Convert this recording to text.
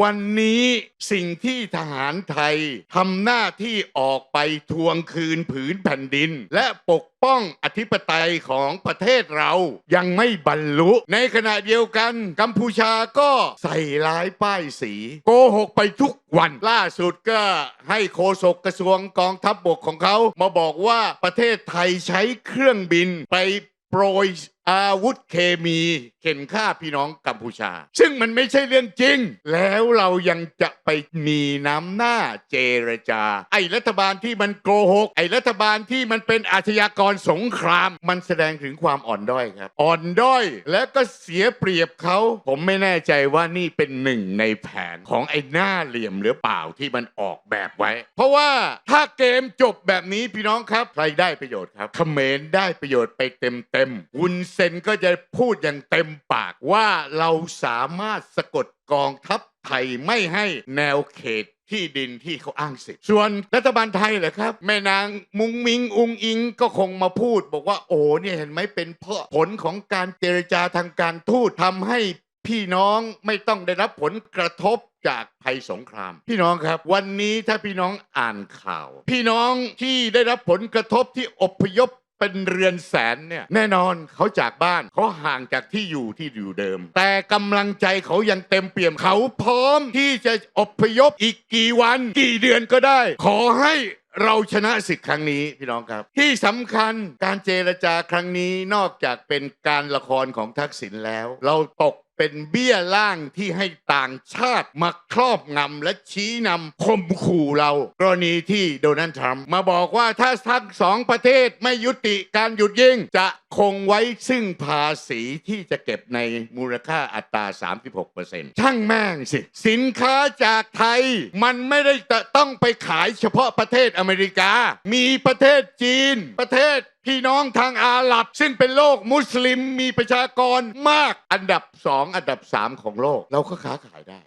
วันนี้สิ่งที่ทหารไทยทำหน้าที่ออกไปทวงคืนผืนแผ่นดิน และปกป้องอธิปไตยของประเทศเรายังไม่บรรลุ ในขณะเดียวกัน กัมพูชาก็ใส่ร้ายป้ายสี โกหกไปทุกวัน ล่าสุดก็ให้โฆษกกระทรวงกองทัพบบกของเขา มาบอกว่าประเทศไทยใช้เครื่องบินไปโปรย อาวุธเคมีเข็นฆ่าพี่น้องกัมพูชา ซึ่งมันไม่ใช่เรื่องจริง แล้วเรายังจะไปมีน้ำหน้าเจรจา ไอ้รัฐบาลที่มันโกหก ไอ้รัฐบาลที่มันเป็นอาชญากรสงคราม มันแสดงถึงความอ่อนด้อยครับ อ่อนด้อย และก็เสียเปรียบเขา ผมไม่แน่ใจว่านี่เป็นหนึ่งในแผนของไอ้หน้าเหลี่ยมหรือเปล่าที่มันออกแบบไว้ เพราะว่าถ้าเกมจบแบบนี้พี่น้องครับใครได้ประโยชน์ครับเขมรได้ประโยชน์ไปเต็มเต็มๆวุนเซนก็จะพูดอย่างเต็มปากว่าเราสามารถสะกดกองทัพไทยไม่ให้แนวเขตที่ดินที่เขาอ้างสิทธิ์ส่วนรัฐบาลไทยเหรอครับ แม่นางมุงมิงอุงอิงก็คงมาพูด บอกว่าโอ้เนี่ยเห็นไหมเป็นเพราะผลของการเจรจาทางการทูตทำให้พี่น้องไม่ต้องได้รับผลกระทบจากภัยสงคราม พี่น้องครับ วันนี้ถ้าพี่น้องอ่านข่าว พี่น้องที่ได้รับผลกระทบที่อพยพ เป็นเรือนแสนเนี่ยแน่นอนเขาจากบ้านเขาห่างจากที่อยู่ที่อยู่เดิม แต่กำลังใจเขายังเต็มเปี่ยมเขาพร้อมที่จะอพยพอีกกี่วัน กี่เดือนก็ได้ ขอให้เราชนะศึกครั้งนี้พี่น้องครับ ที่สำคัญการเจรจาครั้งนี้นอกจากเป็นการละครของทักษิณแล้ว เราตก เป็นเบี้ยล่างที่ให้ต่างชาติมาครอบงำและชี้นำข่มขู่เรา กรณีที่โดนัลด์ทรัมป์มาบอกว่าถ้าทั้งสองประเทศไม่ยุติการหยุดยิงจะคงไว้ซึ่งภาษีที่จะเก็บในมูลค่าอัตรา 36%ช่างแม่งสิ สินค้าจากไทย มันไม่ได้ต้องไปขายเฉพาะประเทศอเมริกา มีประเทศจีน ประเทศพี่น้องทางอาหรับ ซึ่งเป็นโลกมุสลิมมีประชากรมากอันดับสองอันดับสามของโลก เราก็ค้าขายได้